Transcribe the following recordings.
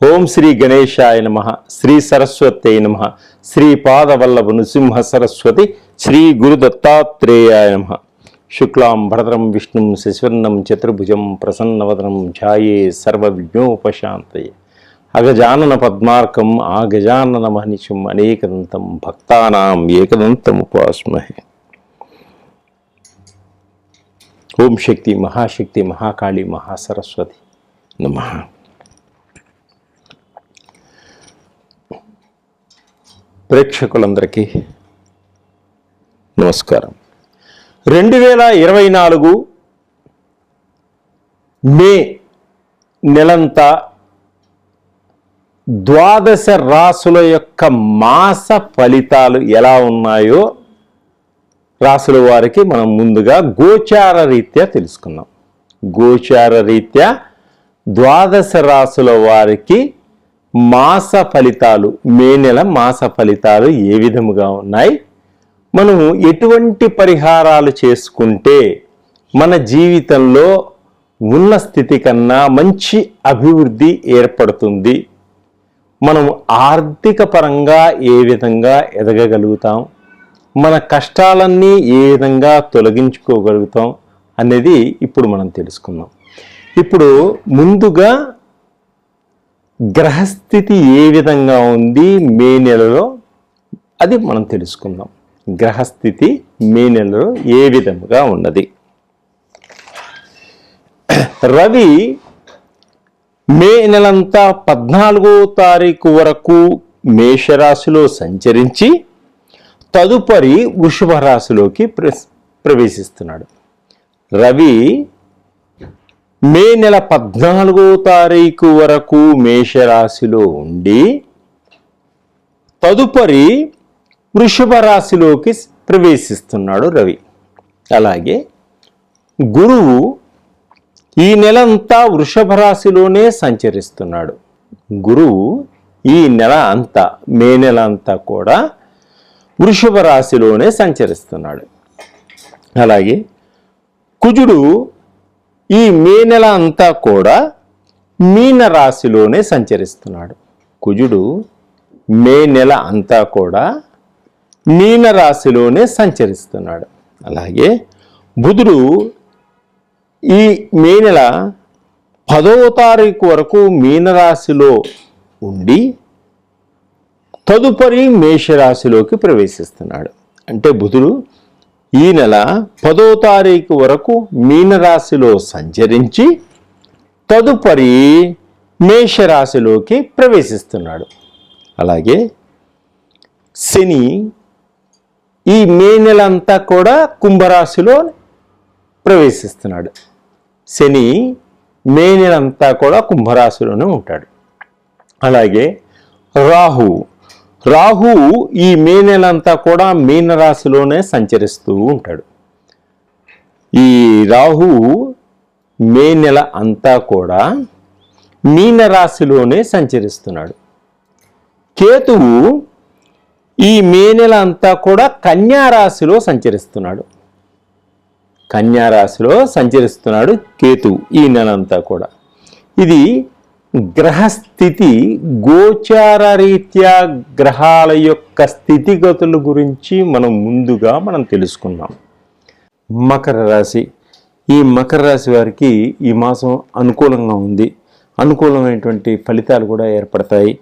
ఓం శ్రీ గణేశాయ నమ శ్రీ సరస్వతి నమ శ్రీ పాదవల్లభ నృసింహ సరస్వతి శ్రీ గురు దత్తాత్రేయాయ నమ. శుక్లాం భరతరం విష్ణుం శశివర్ణం చతుర్భుజం ప్రసన్నవదనం ఛాయే సర్వవిజ్ఞోపశాంతయే అగజానన పద్మార్కం ఆ గజానన మహనిషం అనేకదంతం భక్తానాం ఏకదంతం ఉపాస్మహే ఓం శక్తి మహాశక్తి మహాకాళి మహాసరస్వతి నమ. ప్రేక్షకులందరికీ నమస్కారం. రెండు వేల ఇరవై నాలుగు మే నెలంతా ద్వాదశ రాసుల యొక్క మాస ఫలితాలు ఎలా ఉన్నాయో రాసుల వారికి మనం ముందుగా గోచార రీత్యా తెలుసుకుందాం. గోచార రీత్యా ద్వాదశ రాసుల వారికి మాస ఫలితాలు మే నెల మాస ఫలితాలు ఏ విధముగా ఉన్నాయి? మనం ఎటువంటి పరిహారాలు చేసుకుంటే మన జీవితంలో ఉన్న స్థితి కన్నా మంచి అభివృద్ధి ఏర్పడుతుంది? మనం ఆర్థిక పరంగా ఏ విధంగా ఎదగగలుగుతాం? మన కష్టాలన్నీ ఏ విధంగా తొలగించుకోగలుగుతాం? అనేది ఇప్పుడు మనం తెలుసుకుందాం. ఇప్పుడు ముందుగా గ్రహస్థితి ఏ విధంగా ఉంది మే నెలలో? అది మనం తెలుసుకుందాం. గ్రహస్థితి మే నెలలో ఏ విధంగా ఉన్నది? రవి మే నెలంతా పద్నాలుగో తారీఖు వరకు మేషరాశిలో సంచరించి తదుపరి వృషభ రాశిలోకి ప్ర ప్రవేశిస్తున్నాడు. రవి మే నెల పద్నాలుగో తారీఖు వరకు మేషరాశిలో ఉండి తదుపరి వృషభ రాశిలోకి ప్రవేశిస్తున్నాడు రవి. అలాగే గురువు ఈ నెలంతా వృషభ రాశిలోనే సంచరిస్తున్నాడు. గురువు ఈ నెల అంతా మే నెల అంతా కూడా వృషభ రాశిలోనే సంచరిస్తున్నాడు. అలాగే కుజుడు ఈ మే నెల అంతా కూడా మీన రాశిలోనే సంచరిస్తున్నాడు. కుజుడు మే నెల అంతా కూడా మీన రాశిలోనే సంచరిస్తున్నాడు. అలాగే బుధుడు ఈ మే నెల పదవ తారీఖు వరకు మీనరాశిలో ఉండి తదుపరి మేషరాశిలోకి ప్రవేశిస్తున్నాడు. అంటే బుధుడు ఈ నెల పదో తారీఖు వరకు మీనరాశిలో సంచరించి తదుపరి మేషరాశిలోకి ప్రవేశిస్తున్నాడు. అలాగే శని ఈ మే నెల అంతా కూడా కుంభరాశిలో ప్రవేశిస్తున్నాడు. శని మే నెల అంతా కూడా కుంభరాశిలోనే ఉంటాడు. అలాగే రాహు రాహు ఈ మే నెలంతా కూడా మీనరాశిలోనే సంచరిస్తూ ఉంటాడు. ఈ రాహు మే నెల అంతా కూడా మీనరాశిలోనే సంచరిస్తున్నాడు. కేతువు ఈ మే నెల అంతా కూడా కన్యారాశిలో సంచరిస్తున్నాడు. కన్యారాశిలో సంచరిస్తున్నాడు కేతువు ఈ నెల అంతా కూడా. ఇది గ్రహస్థితి గోచార రీత్యా గ్రహాల యొక్క స్థితిగతుల గురించి మనం ముందుగా మనం తెలుసుకున్నాం మకర రాశి. ఈ మకర రాశి వారికి ఈ మాసం అనుకూలంగా ఉంది. అనుకూలమైనటువంటి ఫలితాలు కూడా ఏర్పడతాయి.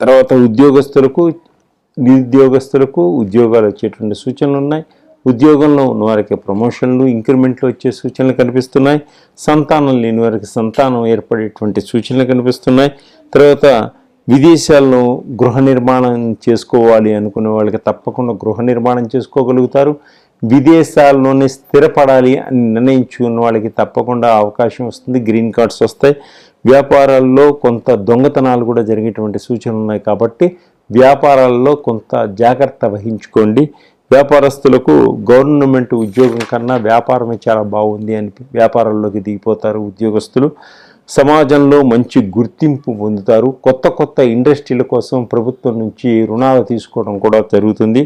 తర్వాత ఉద్యోగస్తులకు నిరుద్యోగస్తులకు ఉద్యోగాలు వచ్చేటువంటి సూచనలు ఉన్నాయి. ఉద్యోగంలో ఉన్న వారికి ప్రమోషన్లు ఇంక్రిమెంట్లు వచ్చే సూచనలు కనిపిస్తున్నాయి. సంతానం లేని వారికి సంతానం ఏర్పడేటువంటి సూచనలు కనిపిస్తున్నాయి. తర్వాత విదేశాల్లో గృహ నిర్మాణం చేసుకోవాలి అనుకునే వాళ్ళకి తప్పకుండా గృహ నిర్మాణం చేసుకోగలుగుతారు. విదేశాల్లోనే స్థిరపడాలి అని నిర్ణయించుకున్న వాళ్ళకి తప్పకుండా అవకాశం వస్తుంది. గ్రీన్ కార్డ్స్ వస్తాయి. వ్యాపారాల్లో కొంత దొంగతనాలు కూడా జరిగేటువంటి సూచనలు ఉన్నాయి కాబట్టి వ్యాపారాల్లో కొంత జాగ్రత్త వహించుకోండి. వ్యాపారస్తులకు గవర్నమెంట్ ఉద్యోగం కన్నా వ్యాపారమే చాలా బాగుంది అని వ్యాపారాల్లోకి దిగిపోతారు ఉద్యోగస్తులు. సమాజంలో మంచి గుర్తింపు పొందుతారు. కొత్త కొత్త ఇండస్ట్రీల కోసం ప్రభుత్వం నుంచి రుణాలు తీసుకోవడం కూడా జరుగుతుంది.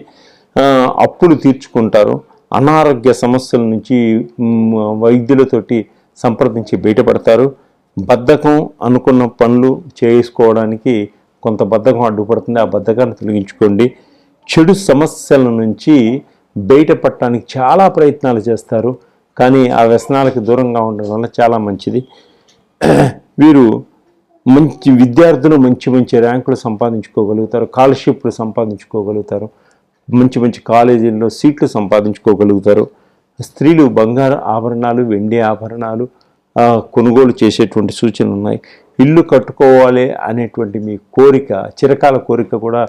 అప్పులు తీర్చుకుంటారు. అనారోగ్య సమస్యల నుంచి వైద్యులతోటి సంప్రదించి బయటపడతారు. బద్ధకం అనుకున్న పనులు చేసుకోవడానికి కొంత బద్ధకం అడ్డుపడుతుంది. ఆ బద్ధకాన్ని తొలగించుకోండి. చెడు సమస్యల నుంచి బయటపడటానికి చాలా ప్రయత్నాలు చేస్తారు. కానీ ఆ వ్యసనాలకు దూరంగా ఉండడం వల్ల చాలా మంచిది. వీరు మంచి విద్యార్థులు మంచి మంచి ర్యాంకులు సంపాదించుకోగలుగుతారు. స్కాలర్షిప్లు సంపాదించుకోగలుగుతారు. మంచి మంచి కాలేజీల్లో సీట్లు సంపాదించుకోగలుగుతారు. స్త్రీలు బంగారు ఆభరణాలు వెండి ఆభరణాలు కొనుగోలు చేసేటువంటి సూచనలు ఉన్నాయి ఇల్లు కట్టుకోవాలి అనేటువంటి మీ కోరిక చిరకాల కోరిక కూడా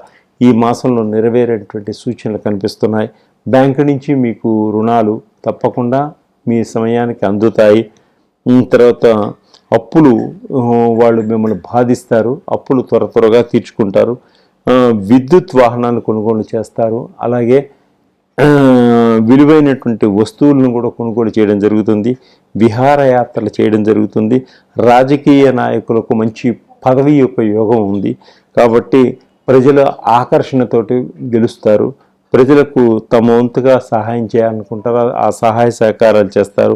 ఈ మాసంలో నెరవేరేటువంటి సూచనలు కనిపిస్తున్నాయి. బ్యాంకు నుంచి మీకు రుణాలు తప్పకుండా మీ సమయానికి అందుతాయి. తర్వాత అప్పులు వాళ్ళు మిమ్మల్ని బాధిస్తారు. అప్పులు త్వర త్వరగా తీర్చుకుంటారు. విద్యుత్ వాహనాలు కొనుగోలు చేస్తారు. అలాగే విలువైనటువంటి వస్తువులను కూడా కొనుగోలు చేయడం జరుగుతుంది. విహారయాత్రలు చేయడం జరుగుతుంది. రాజకీయ నాయకులకు మంచి పదవి యొక్క యోగం ఉంది. కాబట్టి ప్రజల ఆకర్షణతోటి గెలుస్తారు. ప్రజలకు తమ వంతుగా సహాయం చేయాలనుకుంటారు? ఆ సహాయ సహకారాలు చేస్తారు.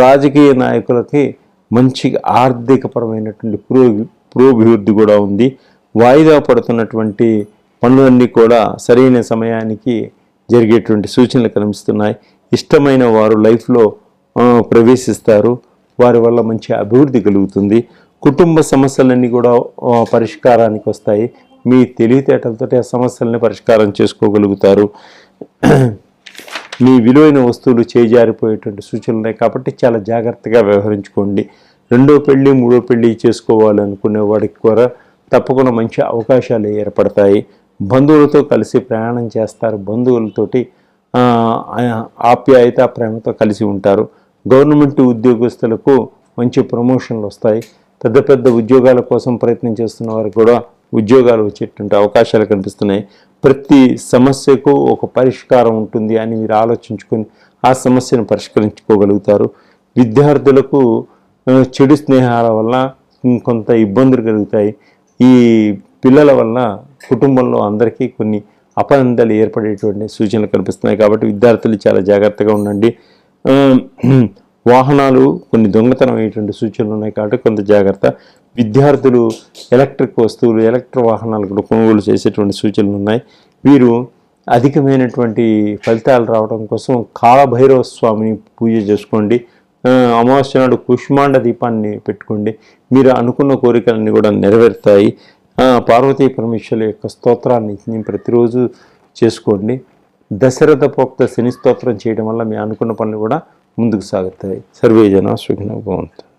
రాజకీయ నాయకులకి మంచి ఆర్థికపరమైనటువంటి పురో పురోభివృద్ధి కూడా ఉంది. వాయిదా పడుతున్నటువంటి పనులన్నీ కూడా సరైన సమయానికి జరిగేటువంటి సూచనలు కనిపిస్తున్నాయి. ఇష్టమైన వారు లైఫ్లో ప్రవేశిస్తారు. వారి వల్ల మంచి అభివృద్ధి కలుగుతుంది. కుటుంబ సమస్యలన్నీ కూడా పరిష్కారానికి వస్తాయి. మీ తెలివితేటలతో ఆ సమస్యల్ని పరిష్కారం చేసుకోగలుగుతారు. మీ విలువైన వస్తువులు చేజారిపోయేటువంటి సూచనలు ఉన్నాయి కాబట్టి చాలా జాగ్రత్తగా వ్యవహరించుకోండి. రెండో పెళ్ళి మూడో పెళ్ళి చేసుకోవాలనుకునే వాడికి కూడా తప్పకుండా మంచి అవకాశాలు ఏర్పడతాయి. బంధువులతో కలిసి ప్రయాణం చేస్తారు. బంధువులతోటి ఆప్యాయత ప్రేమతో కలిసి ఉంటారు. గవర్నమెంట్ ఉద్యోగస్తులకు మంచి ప్రమోషన్లు వస్తాయి. పెద్ద పెద్ద ఉద్యోగాల కోసం ప్రయత్నం చేస్తున్న వారికి కూడా ఉద్యోగాలు వచ్చేటువంటి అవకాశాలు కనిపిస్తున్నాయి. ప్రతి సమస్యకు ఒక పరిష్కారం ఉంటుంది అని మీరు ఆలోచించుకొని ఆ సమస్యను పరిష్కరించుకోగలుగుతారు. విద్యార్థులకు చెడు స్నేహాల వల్ల కొంత ఇబ్బందులు కలుగుతాయి. ఈ పిల్లల వల్ల కుటుంబంలో అందరికీ కొన్ని అపనందాలు ఏర్పడేటువంటి సూచనలు కనిపిస్తున్నాయి. కాబట్టి విద్యార్థులు చాలా జాగ్రత్తగా ఉండండి. వాహనాలు కొన్ని దొంగతనం అయ్యేటువంటి సూచనలు ఉన్నాయి కాబట్టి కొంత జాగ్రత్త. విద్యార్థులు ఎలక్ట్రిక్ వస్తువులు ఎలక్ట్రిక్ వాహనాలు కూడా కొనుగోలు చేసేటువంటి సూచనలు ఉన్నాయి. వీరు అధికమైనటువంటి ఫలితాలు రావడం కోసం కాళభైరవ స్వామిని పూజ చేసుకోండి. అమావాస్య నాడు కుష్మాండ దీపాన్ని పెట్టుకోండి. మీరు అనుకున్న కోరికలన్నీ కూడా నెరవేరుతాయి. పార్వతీ పరమేశ్వరుల యొక్క స్తోత్రాన్ని ప్రతిరోజు చేసుకోండి. దశరథ పోక్త శని స్తోత్రం చేయడం వల్ల మీ అనుకున్న పనులు కూడా ముందుకు సాగుతాయి. సర్వేజన సుఖిన భవంతు.